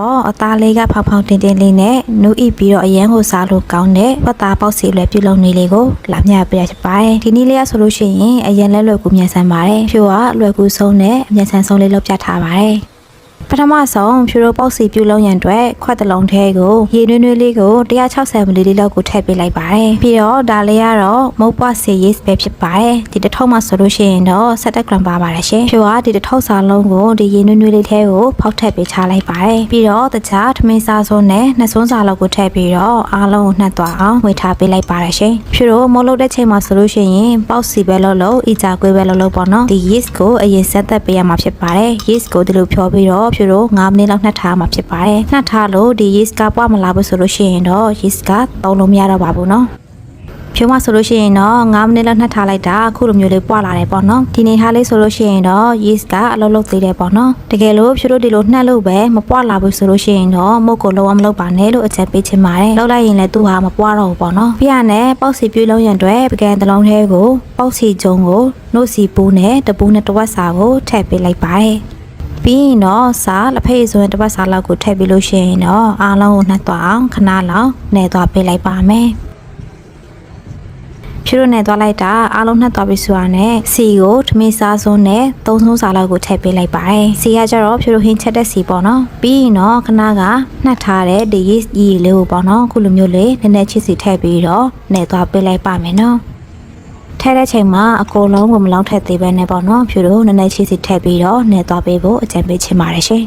တော့အသားလေးကဖောင်ဖောင်တင်တင်လေးနဲ့နူးဣပြီးတော့အရန်ကိုစားလို့ကောင်းတဲ့ပတ်သားပေါက်စီလွယ်ပြုတ်လုံးလေးလေးကိုလာမျှပေးရချင်ပါတယ်ဒီနည်းလေးကဆိုလို့ရှိရင်အရန်လဲလွယ်ကူမြန်ဆန်ပါတယ်ဖြိုးကလွယ်ကူဆုံးနဲ့မြန်ဆန်ဆုံးလေးလုပ်ပြထားပါတယ် ပထမဆုံးဖြူရိုပေါက်စီပြုတ်လုံးရန်အတွက်ခွက်တစ်လုံးထဲကိုရေနွေးနွေးလေးကို160မလီလီလောက်ကိုထည့်ပေးလိုက်ပါတယ်ပြီးတော့ဒါလေးကတော့မုတ်ပွားစီရေးစ်ပဲဖြစ်ပါတယ်ဒီတစ်ထုပ်မှဆိုလို့ရှိရင်တော့17 gram ပါပါတယ်ရှင်ဖြူကဒီတစ်ထုပ်စာလုံးကိုဒီရေနွေးနွေးလေးထဲကိုဖောက်ထည့်ပေးချလိုက်ပါတယ်ပြီးတော့တခြားထမင်းစားစုံနဲ့နှစ်စွန်းစာလောက်ကိုထည့်ပြီးတော့အားလုံးကိုနှက်သွားအောင်ဝေထားပေးလိုက်ပါတယ်ရှင်ဖြူတို့မုတ်လို့တဲ့ချိန်မှာဆိုလို့ရှိရင်ပေါက်စီပဲလို့လို့အီကြကွေးပဲလို့လို့ပေါ့နော်ဒီ yeast ကိုအရင်ဆက်သက်ပေးရမှာဖြစ်ပါတယ် yeast ကိုဒီလိုဖြောပြီးတော့ဖြူတို့9မိနစ်လောက်နှက်ထားမှာဖြစ်ပါတယ်နှက်ထားလို့ဒီ yeast ကပွားမလာဘူးဆိုလို့ရှိရင်တော့ yeast ကသုံးလို့မရတော့ပါဘူးနော်ဖြိုးမဆိုလို့ရှိရင်တော့9မိနစ်လောက်နှက်ထားလိုက်တာအခုလိုမျိုးလေးပွာလာတယ်ပေါ့နော်ဒီနေထားလေးဆိုလို့ရှိရင်တော့ yeast ကအလုပ်လုပ်သေးတယ်ပေါ့နော်တကယ်လို့ဖြိုးတို့ဒီလိုနှက်လို့ပဲမပွာလာဘူးဆိုလို့ရှိရင်တော့မုတ်ကိုလုံးဝမလုပ်ပါနဲ့လို့အကြံပေးချင်ပါတယ်လောက်လိုက်ရင်လည်းသူ့ဟာမပွာတော့ဘူးပေါ့နော်ပြရနဲ့ပေါက်စီပြည့်လုံးရန်အတွက်ပကံတစ်လုံးထဲကိုပေါက်စီကျုံကိုနှုတ်စီပူးနဲ့တပူးနဲ့တစ်ဝက်စာကိုထည့်ပေးလိုက်ပါတယ် ပြီးရင်တော့စားလက်ဖက်ရည်ဆိုရင်တစ်ပတ်စားလောက်ကိုထည့်ပြီးလို့ရှိရင်တော့အားလုံးကိုနှက်သွားအောင်ခဏလောက်နှဲသွားပေးလိုက်ပါမယ်ဖြူရနဲ့သွားလိုက်တာအားလုံးနှက်သွားပြီဆိုတာနဲ့စီကိုထမင်းစားစွန်းနဲ့သုံးဆုံးစားလောက်ကိုထည့်ပေးလိုက်ပါတယ်စီကကျတော့ဖြူရဟင်းချက်တဲ့စီပေါ့နော်ပြီးရင်တော့ခဏကနှက်ထားတဲ့ဒီ yeast ကြီးလေးကိုပေါ့နော်ခုလိုမျိုးလေးနည်းနည်းချစ်စီထည့်ပြီးတော့နှဲသွားပေးလိုက်ပါမယ်နော် ထဲတဲ့ချိန်မှာအကုန်လုံးကိုမလောင်းထက်သေးပဲနဲ့ပေါ့နော်ဖြူတို့နည်းနည်းချီစီထည့်ပြီးတော့နေသွားပေးဖို့အကြံပေးချင်ပါတယ်ရှင်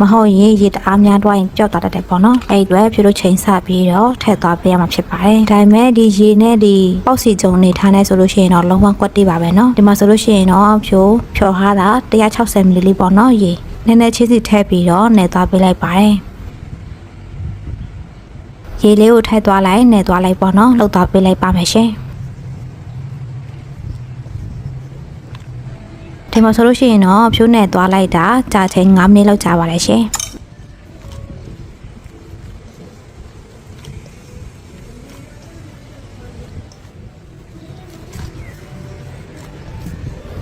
မဟုတ်ရင်ရေတအားများတော့ရင်ပျောက်သွားတတ်တယ်ပေါ့နော်အဲ့ဒီအတွက်ဖြူတို့ချိန်ဆပြီးတော့ထည့်သွားပေးရမှာဖြစ်ပါတယ်ဒါပေမဲ့ဒီရေနဲ့ဒီပေါက်စီကြုံနေထားနေဆိုလို့ရှိရင်တော့လုံးဝကွက်တိပါပဲနော်ဒီမှာဆိုလို့ရှိရင်တော့ဖြိုဖြော်ထားတာ160မီလီလီပေါ့နော်ရေနည်းနည်းချီစီထည့်ပြီးတော့နေသွားပေးလိုက်ပါတယ် ရေလေးကိုထည့်သွားလိုက်နေသွားလိုက်ပေါ့နော်လှုပ်သွားပေးလိုက်ပါမယ်ရှင်ဒီမှာဆိုလို့ရှိရင်တော့ဖြိုးနဲ့သွားလိုက်တာကြာချိန်9မိနစ်လောက်ကြာပါတယ်ရှင်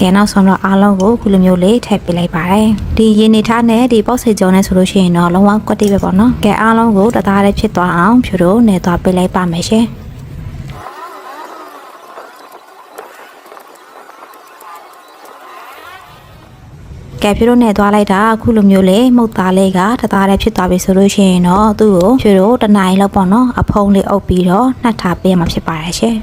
ကဲနောက်ဆုံးတော့အားလုံးကိုခုလိုမျိုးလေးထည့်ပေးလိုက်ပါတယ်ဒီရေနေထားနဲ့ဒီပေါက်စေကြုံနဲ့ဆိုလို့ရှိရင်တော့လုံးဝကွက်တိပဲပေါ့နော်ကဲအားလုံးကိုတသားလေးဖြစ်သွားအောင်ဖြူတို့နေသွားပေးလိုက်ပါမယ်ရှင်ကဲဖြူတို့နဲ့သွားလိုက်တာအခုလိုမျိုးလေးမှုတ်သားလေးကတသားလေးဖြစ်သွားပြီဆိုလို့ရှိရင်တော့သူ့ကိုဖြူတို့တစ်နိုင်လောက်ပေါ့နော်အဖုံးလေးအုပ်ပြီးတော့နှက်ထားပေးရမှာဖြစ်ပါတယ်ရှင်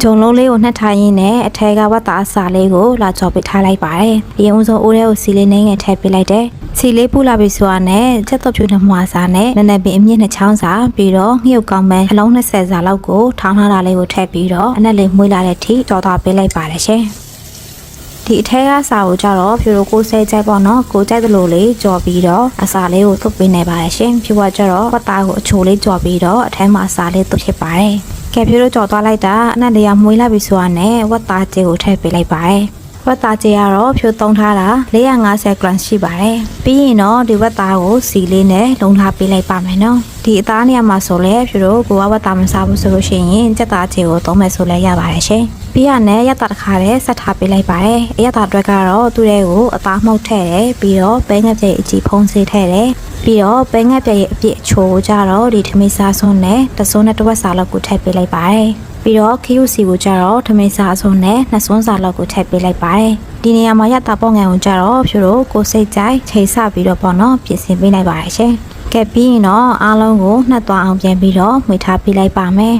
ဂျုံလုံးလေးကိုနှက်ထားရင်းနဲ့အထက်ကဝတ်သားအစာလေးကိုလာကြော်ပစ်ထားလိုက်ပါတယ်။ဒီအောင်ဆုံးအိုးထဲကိုစီလေးနှင်းငယ်ထည့်ပေးလိုက်တယ်။စီလေးပူလာပြီဆိုတာနဲ့ချက်တော့ဖြူနှမွာစာနဲ့နည်းနည်းပင်အမြင့်နှစ်ချောင်းစာပြီးတော့ငှုတ်ကောင်းပန်းအလုံး20စာလောက်ကိုထောင်းထားတာလေးကိုထည့်ပြီးတော့အနက်လေးမွေးလာတဲ့အထိကြော်သွားပေးလိုက်ပါတယ်ရှင်။ဒီအထက်ကစာကိုကြတော့ဖြူရိုကိုဆဲကြိုက်ပေါ့နော်ကိုကြိုက်သလိုလေးကြော်ပြီးတော့အစာလေးကိုသွတ်ပေးနေပါတယ်ရှင်ဖြူကကြတော့ပတ်သားကိုအချိုလေးကြော်ပြီးတော့အထဲမှာအစာလေးသွတ်ဖြစ်ပါတယ် ကဲဖြူတို့ကြော်သွားလိုက်တာအနက်လေးကမွေးလာပြီဆိုတာနဲ့ဝတ်သားကြေကိုထည့်ပေးလိုက်ပါတယ် ဝတ်သားကြေကတော့ဖြူသုံးထားတာ450 gram ရှိပါတယ်ပြီးရင်တော့ဒီဝတ်သားကိုစီလေးနဲ့လုံထားပေးလိုက်ပါမယ်နော်ဒီအသားနေရာမှာဆိုလဲဖြူတို့ကိုကဝတ်သားမစားဘူးဆိုလို့ရှိရင်စက်သားကြေကိုသုံးမယ်ဆိုလဲရပါတယ်ရှင်ပြီးရနဲ့ရက်တာတစ်ခါတည်းဆက်ထားပေးလိုက်ပါတယ်အရက်တာအတွက်ကတော့သူ့ရဲ့ကိုအသားမှုတ်ထည့်တယ်ပြီးတော့ပဲငက်ပြည့်အကြီးဖုံးစေးထည့်တယ်ပြီးတော့ပဲငက်ပြည့်ရဲ့အပြည့်အချိုးကြတော့ဒီထမင်းစားစွန်းနဲ့တစွန်းနဲ့တစ်ဝက်စာလောက်ကိုထည့်ပေးလိုက်ပါတယ် ပြီးတော့ KUC ကိုကြတော့ထမင်းစားစွန်းနဲ့နှစ်စွန်းစာလောက်ကိုထည့်ပေးလိုက်ပါတယ်ဒီနေရာမှာရတာပေါ့ငံကိုကြတော့ဖြူတို့ကိုစိတ်ကြိုက်ချိန်ဆပြီးတော့ပေါ့နော်ပြင်ဆင်ပေးလိုက်ပါတယ်ရှင်ကဲပြီးရင်တော့အားလုံးကိုနှက်သွားအောင်ပြန်ပြီးတော့မှွေထားပေးလိုက်ပါမယ်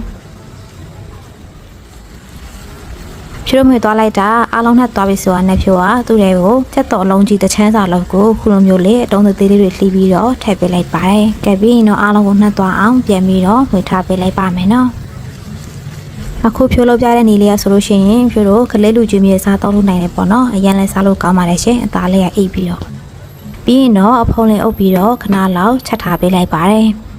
ဖြူတို့မြွေသွားလိုက်တာအားလုံးနဲ့သွားပြီဆိုတာနဲ့ဖြူကသူ့တွေကိုချက်တော်အလုံးကြီးတစ်ချမ်းစာလောက်ကိုခုလိုမျိုးလေးအတုံးသေးလေးတွေလှီးပြီးတော့ထည့်ပေးလိုက်ပါတယ်။ကဲပြီးရင်တော့အားလုံးကိုနှက်သွားအောင်ပြန်ပြီးတော့မြွေထားပေးလိုက်ပါမယ်နော်။ အခုဖြိုးလုပ်ပြတဲ့နေလေးကဆိုလို့ရှိရင်ဖြိုးတို့ကလေးလူကြီးမြေစားတော့လို့နိုင်တယ်ပေါ့နော်။အရင်လဲစားလို့ကောင်းပါတယ်ရှင်။အသားလေးကအိပ်ပြီးတော့ပြီးရင်တော့အဖုံးလေးအုပ်ပြီးတော့ခဏလောက်ချက်ထားပေးလိုက်ပါတယ်။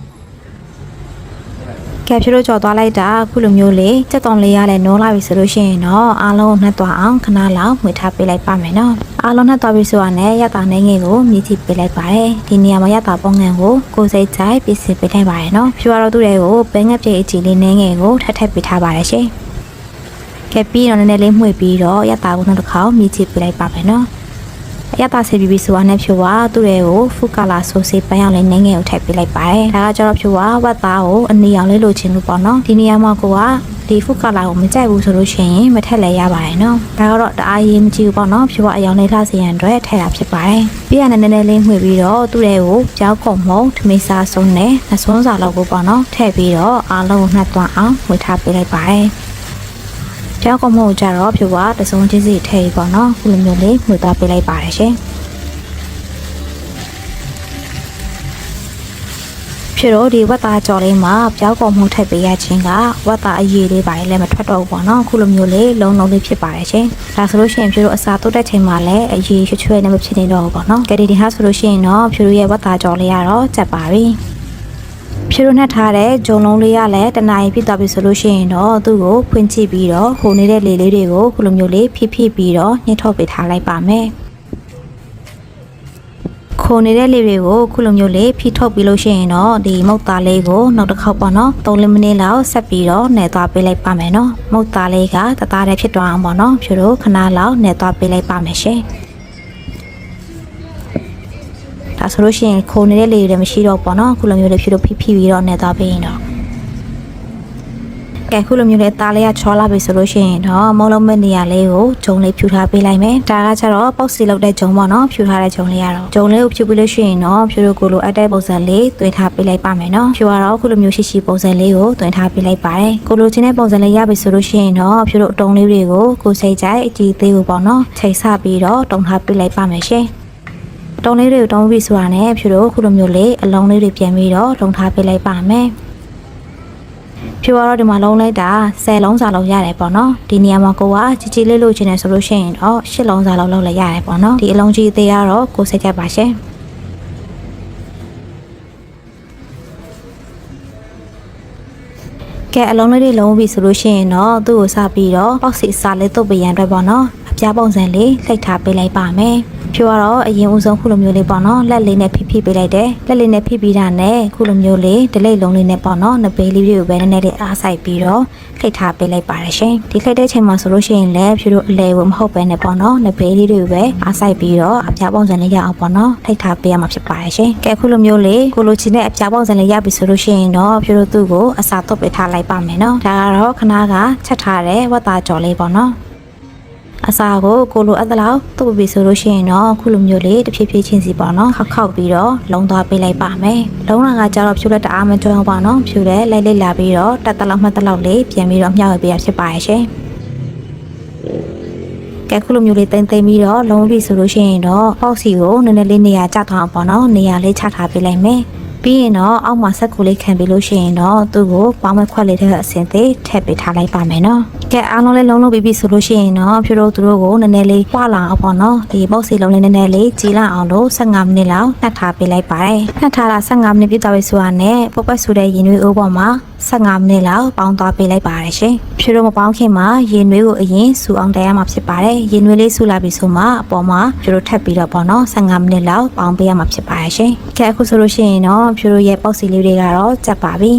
ကဲဖြိုးတို့ကြော်သွားလိုက်တာအခုလိုမျိုးလေးစက်တုံလေးရလဲနိုးလာပြီဆိုလို့ရှိရင်တော့အားလုံးနှက်သွားအောင်ခဏလောက်မှွေထားပေးလိုက်ပါမယ်နော်အားလုံးနှက်သွားပြီဆိုတာနဲ့ရတာနေငယ်ကိုမြည်ကြည့်ပေးလိုက်ပါတယ်ဒီနေရာမှာရတာပုံငံကိုကိုစိတ်ကြိုက်ပြင်ဆင်ပေးလိုက်ပါတယ်နော်ဖြိုးရတော့သူ့တွေကိုပဲငက်ပြေအကြည့်လေးနေငယ်ကိုထပ်ထပ်ပေးထားပါတယ်ရှင်ကဲပြီးတော့နည်းနည်းလေးမှွေပြီးတော့ရတာကိုနောက်တစ်ခါမြည်ကြည့်ပေးလိုက်ပါမယ်နော်အ ရသာဆေးပြီးပြီးဆိုတာနဲ့ဖြိုကသူ့ရဲ့ကိုဖူကာလာဆိုဆေးပန်းအောင်လေးနှင်းငယ်ကိုထည့်ပေးလိုက်ပါတယ်ဒါကကျတော့ဖြိုကဝတ်သားကိုအနီအောင်လေးလိုချင်လို့ပေါ့နော်ဒီနေရာမှာကိုကဒီဖူကာလာကိုမကြိုက်ဘူးဆိုလို့ရှိရင်မထက်လည်းရပါတယ်နော်ဒါကတော့တအားရေးမကြည့်ဘူးပေါ့နော်ဖြိုကအယောင်လေးလှစေရန်အတွက်ထည့်တာဖြစ်ပါတယ်ပြီးရနည်းနည်းလေးမှွေပြီးတော့သူ့ရဲ့ကိုကြောက်ခုံမုံထမေစာဆုံးနဲ့နှစွန်းစာလောက်ကိုပေါ့နော်ထည့်ပြီးတော့အားလုံးကိုနှက်သွားအောင်မှွေထားပေးလိုက်ပါတယ် ကြောက်ကမို့ကြတော့ဖြူကတစုံချင်းစီထည့်ပေါ့နော်ခုလိုမျိုးလေးမှွေသွားပေးလိုက်ပါတယ်ရှင်ဖြူတော့ဒီဝတ်သားကြော်လေးမှာပြောက်ကုန်မှုထည့်ပေးရခြင်းကဝတ်သားအရည်လေးပါလည်းမထွက်တော့ဘူးပေါ့နော်ခုလိုမျိုးလေးလုံးလုံးလေးဖြစ်ပါတယ်ရှင်ဒါဆိုလို့ရှိရင်ဖြူတို့အစာတုတ်တဲ့ချိန်မှာလည်းအရည်ရွှဲချွဲနဲ့မဖြစ်နေတော့ဘူးပေါ့နော်ကဲဒီဒီဟာဆိုလို့ရှိရင်တော့ဖြူတို့ရဲ့ဝတ်သားကြော်လေးကတော့ကြက်ပါပြီ ဖြူရိုနှက်ထားတဲ့ဂျုံလုံးလေးရလည်းတနာရီပြည့်သွားပြီဆိုလို့ရှိရင်တော့သူ့ကိုဖွင့်ကြည့်ပြီးတော့ဟိုနေတဲ့လေလေးတွေကိုခုလိုမျိုးလေးဖိဖိပြီးတော့ညှစ်ထုတ်ပေးထားလိုက်ပါမယ်ခိုနေတဲ့လေတွေကိုခုလိုမျိုးလေးဖိထုတ်ပြီးလို့ရှိရင်တော့ဒီမုတ်သားလေးကိုနောက်တစ်ခေါက်ပေါ့နော်3မိနစ်လောက်ဆက်ပြီးတော့နှဲသွားပေးလိုက်ပါမယ်နော်မုတ်သားလေးကတသားတည်းဖြစ်သွားအောင်ပေါ့နော်ဖြူတို့ခဏလောက်နှဲသွားပေးလိုက်ပါမယ်ရှင် ဒါဆိုလို့ရှိရင်ခိုနေတဲ့လေတွေမရှိတော့ပေါ့နော်ခုလိုမျိုးလေးဖြူတို့ဖိဖိပြီးတော့နှဲသွားပေးရင်တော့ကဲခုလိုမျိုးလေးသားလေးကချောလာပြီဆိုလို့ရှိရင်တော့မုံလုံးမဲ့နေရာလေးကိုဂျုံလေးဖြူထားပေးလိုက်မယ်ဒါကကျတော့ပေါက်စီလောက်တဲ့ဂျုံပေါ့နော်ဖြူထားတဲ့ဂျုံလေးကတော့ဂျုံလေးကိုဖြူပြီးလို့ရှိရင်တော့ဖြူတို့ကိုလိုအပ်တဲ့ပုံစံလေးတွင်ထားပေးလိုက်ပါမယ်နော်ဖြူကတော့ခုလိုမျိုးရှိရှိပုံစံလေးကိုတွင်ထားပေးလိုက်ပါတယ်ကိုလိုချင်တဲ့ပုံစံလေးရပြီဆိုလို့ရှိရင်တော့ဖြူတို့အတုံးလေးတွေကိုကိုစိတ်ကြိုက်အကြည့်သေးကိုပေါ့နော်ချိန်ဆပြီးတော့တုံထားပေးလိုက်ပါမယ်ရှင် တုံးလေးတွေကိုတုံးပြီးဆိုတာနဲ့ဖြူတို့ခုလိုမျိုးလေးအလုံးလေးတွေပြန်ပြီးတော့တုံထားပေးလိုက်ပါမယ်ဖြူကတော့ဒီမှာလုံးလိုက်တာ10လုံးစာလုံးရတယ်ပေါ့နော်ဒီနေရာမှာကိုကជីជីလေးလို့ချင်တယ်ဆိုလို့ရှိရင်တော့10လုံးစာလုံးလောက်လည်းရတယ်ပေါ့နော်ဒီအလုံးကြီးအသေးကတော့ကိုစိတ်ကြပါရှင် ကဲအလုံးလေးတွေလုံးပြီဆိုလို့ရှိရင်တော့သူ့ကိုစပြီးတော့ပေါက်စီစာလေးတုပ်ပရန်အတွက်ပေါ့နော်အပြားပုံစံလေးလှိတ်ထားပေးလိုက်ပါမယ်ဖြူကတော့အရင်ဦးဆုံးခုလိုမျိုးလေးပေါ့နော်လက်လေးနဲ့ဖိဖိပေးလိုက်တယ်လက်လေးနဲ့ဖိပြီးတာနဲ့ခုလိုမျိုးလေးဒလိတ်လုံးလေးနဲ့ပေါ့နော်နဘေးလေးတွေကိုပဲနည်းနည်းလေးအားဆိုင်ပြီးတော့လှိတ်ထားပေးလိုက်ပါတယ်ရှင်ဒီလှိတ်တဲ့ချိန်မှာဆိုလို့ရှိရင်လည်းဖြူတို့အလဲကိုမဟုတ်ပဲနဲ့ပေါ့နော်နဘေးလေးတွေကိုပဲအားဆိုင်ပြီးတော့အပြားပုံစံလေးရအောင်ပေါ့နော်လှိတ်ထားပေးရမှာဖြစ်ပါတယ်ရှင်ကဲခုလိုမျိုးလေးကိုလိုချင်တဲ့အပြားပုံစံလေးရပြီဆိုလို့ရှိရင်တော့ဖြူတို့သူ့ကိုအစာတုပ်ပေးထားလိုက်ပါမယ်နော်ဒါကတော့ခဏကချက်ထားတဲ့ဝတ်သားကြော်လေးပေါ့နော်အစာကိုကိုလိုအပ်သလောက်တုပ်ပြီးဆိုလို့ရှိရင်တော့ခုလိုမျိုးလေးတစ်ဖြည်းဖြည်းချင်းစီပေါ့နော်ခောက်ခောက်ပြီးတော့လုံးသွားပေးလိုက်ပါမယ်လုံးလာကကြတော့ဖြူလက်တအားမကျွမ်းပါနော်ဖြူလက်လိုက်လိုက်လာပြီးတော့တက်တလောက်မှတ်တလောက်လေးပြန်ပြီးတော့မျှဝေပေးရဖြစ်ပါရဲ့ရှင်ကဲခုလိုမျိုးလေးတိမ်တိမ်ပြီးတော့လုံးပြီးဆိုလို့ရှိရင်တော့ပေါက်စီကိုနည်းနည်းလေးနေရာကျသွားအောင်ပေါ့နော်နေရာလေးချထားပေးလိုက်မယ် ပြီးရင်တော့အောက်မှာဆက်ကိုလေးခံပြီးလို့ရှိရင်တော့သူ့ကိုပေါင်းမဲ့ခွက်လေးတဲ့အစင်သေးထည့်ပေးထားလိုက်ပါမယ်နော် ကဲအားလုံးလေးလုံးလုံးပြီးပြီဆိုလို့ရှိရင်တော့ဖြိုးတို့သူတို့ကိုနည်းနည်းလေးပွာလာအောင်ပေါ့နော်ဒီပေါက်စီလုံးလေးနည်းနည်းလေးကြီးလာအောင်လို့15မိနစ်လောက်နှက်ထားပေးလိုက်ပါတယ်နှက်ထားတာ15မိနစ်ပြည့်သွားပြီဆိုတာနဲ့ပုတ်ပတ်ဆူတဲ့ရင်နွေးအိုးပေါ်မှာ15မိနစ်လောက်ပေါင်းသွားပေးလိုက်ပါတယ်ရှင်ဖြိုးတို့မပေါင်းခင်မှာရင်နွေးကိုအရင်စူအောင်တက်ရမှာဖြစ်ပါတယ်ရင်နွေးလေးစူလာပြီဆိုမှအပေါ်မှာဖြိုးတို့ထပ်ပြီးတော့ပေါ့နော်15မိနစ်လောက်ပေါင်းပေးရမှာဖြစ်ပါတယ်ရှင်ကဲအခုဆိုလို့ရှိရင်တော့ဖြိုးတို့ရဲ့ပေါက်စီလေးတွေကတော့ကြက်ပါပြီ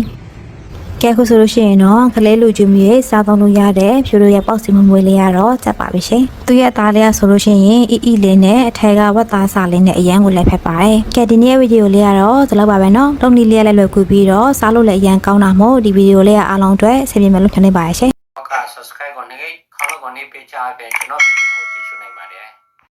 ကဲခုဆိုလို့ရှိရင်တော့ကလေးလူကျူမြေစားသုံးလို့ရတဲ့ဖြူတို့ရဲ့ပေါက်စီမမွေးလေးကတော့ကြက်ပါပြီရှင်။သူရဲ့သားလေးကဆိုလို့ရှိရင်အီအီလေးနဲ့အထက်ကဝတ်သားစာလေးနဲ့အရန်ကိုလည်းဖက်ပါတယ်။ကဲဒီနေ့ဗီဒီယိုလေးကတော့ဒီလောက်ပါပဲနော်။တုံးနီလေးလည်းလွယ်ကူပြီးတော့စားလို့လည်းအရန်ကောင်းတာမို့ဒီဗီဒီယိုလေးကအားလုံးအတွက်ဆင်ပြေမယ်လို့ထင်နေပါတယ်ရှင်။ဟုတ်က subscribe ကိုနေခေါင်းလောက်ကိုနေပေးချပေးကျွန်တော်ဗီဒီယို